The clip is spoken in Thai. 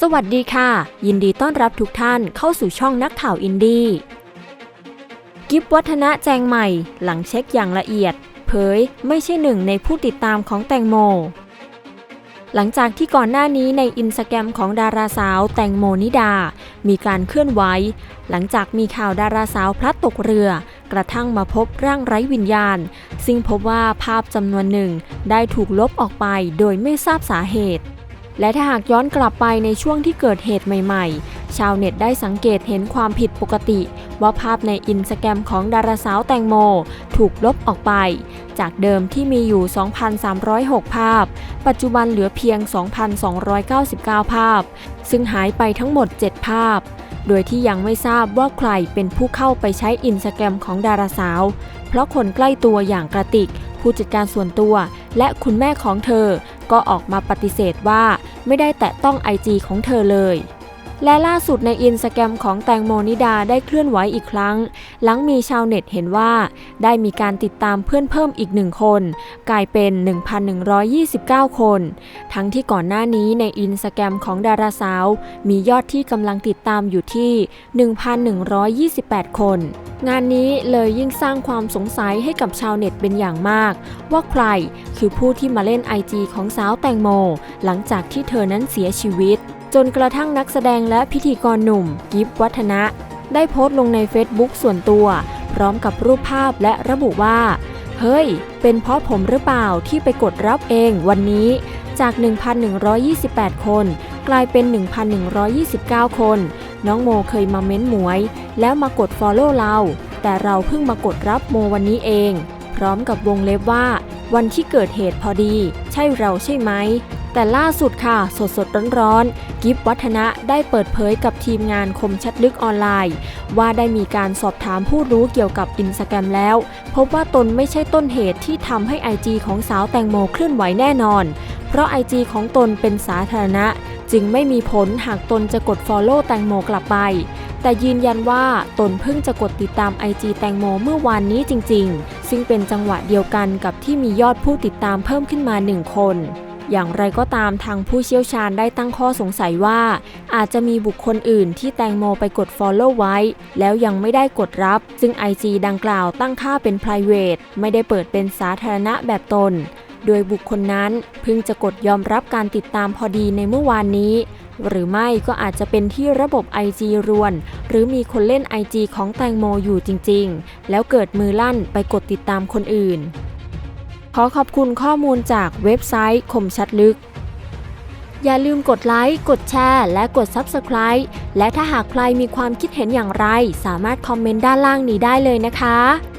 สวัสดีค่ะ ยินดีต้อนรับทุกท่านเข้าสู่ช่องนักข่าวอินดี้กิฟวัฒนะแจงใหม่ หลังเช็คอย่างละเอียด เผยไม่ใช่หนึ่งในผู้ติดตามของแตงโม หลังจากที่ก่อนหน้านี้ในอินสตาแกรมของดาราสาวแตงโมนิดา มีการเคลื่อนไหวหลังจากมีข่าวดาราสาวพลัดตกเรือ กระทั่งมาพบร่างไร้วิญญาณ ซึ่งพบว่าภาพจำนวนหนึ่งได้ถูกลบออกไปโดยไม่ทราบสาเหตุ และถ้าหากย้อนกลับไปในช่วงที่เกิดเหตุใหม่ๆ ชาวเน็ตได้สังเกตเห็นความผิดปกติ ว่าภาพในอินสแกรมของดาราสาวแตงโม ถูกลบออกไป จากเดิมที่มีอยู่ 2,306 ภาพ ปัจจุบันเหลือเพียง 2,299 ภาพ ซึ่งหายไปทั้งหมด 7 ภาพ โดยที่ยังไม่ทราบว่าใครเป็นผู้เข้าไปใช้อินสแกรมของดาราสาว เพราะคนใกล้ตัวอย่างกระติกผู้จัดการส่วนตัวและคุณแม่ของเธอ ก็ออกมาปฏิเสธว่าไม่ได้แตะต้องไอจีของเธอเลย และล่าสุดในอินสตาแกรมของแตงโมนิดาได้เคลื่อนไหวอีกครั้ง หลังมีชาวเน็ตเห็นว่า ได้มีการติดตามเพื่อนเพิ่มอีกหนึ่งคน กลายเป็น 1,129 คน ทั้งที่ก่อนหน้านี้ในอินสตาแกรมของดาราสาว มียอดที่กำลังติดตามอยู่ที่ 1,128 คน งานนี้เลยยิ่งสร้างความสงสัยให้กับชาวเน็ตเป็นอย่างมาก ว่าใครคือผู้ที่มาเล่น IG ของสาวแตงโม หลังจากที่เธอนั้นเสียชีวิต จนกระทั่งนักแสดงและพิธีกรหนุ่ม กิฟวัฒนะ ได้โพสต์ลงใน Facebook ส่วนตัว พร้อมกับรูปภาพและระบุว่า เฮ้ย เป็นเพราะผมหรือเปล่าที่ไปกดรับเองวันนี้จาก 1,128 คน กลายเป็น 1,129 คน น้องโมเคยมาเม้นหมวย แล้วมากด Follow เรา แต่เราเพิ่งมากดรับโมวันนี้เอง พร้อมกับวงเล็บว่า วันที่เกิดเหตุพอดี ใช่เราใช่ไหม แต่ล่าสุดค่ะ สดสดร้อนๆ กิฟวัฒนะได้เปิดเผยกับทีมงานคมชัดลึกออนไลน์ ว่าได้มีการสอบถามผู้รู้เกี่ยวกับอินสตาแกรมแล้ว พบว่าตนไม่ใช่ต้นเหตุที่ทำให้ IG ของสาวแตงโมเคลื่อนไหวแน่นอน เพราะ IG ของตนเป็นสาธารณะ จึงไม่มีผลหากตนจะกด Follow แตงโมกลับไป แต่ยืนยันว่าตนเพิ่งจะกดติดตาม IG แตงโมเมื่อวานนี้จริง ๆ ซึ่งเป็นจังหวะเดียวกันกับที่มียอดผู้ติดตามเพิ่มขึ้นมา 1 คนอย่างไรก็ตามทางผู้เชี่ยวชาญได้ตั้งข้อสงสัยว่า อาจจะมีบุคคลอื่นที่แตงโมไปกด Follow ไว้ แล้วยังไม่ได้กดรับ ซึ่ง IG ดังกล่าวตั้งค่าเป็น private ไม่ได้เปิดเป็นสาธารณะแบบตน โดยบุคคลนั้นเพิ่งจะกดยอมรับการติดตามพอดีในเมื่อวานนี้ หรือไม่ก็อาจจะเป็นที่ระบบ IG รวน หรือมีคนเล่น IG ของแตงโมอยู่จริง ๆ แล้วเกิดมือลั่นไปกดติดตามคนอื่น ขอขอบคุณข้อมูลจากเว็บไซต์คมชัดลึก อย่าลืมกดไลค์ กดแชร์ และกด Subscribe และถ้าหากใครมีความคิดเห็นอย่างไร สามารถคอมเมนต์ด้านล่างนี้ได้เลยนะคะ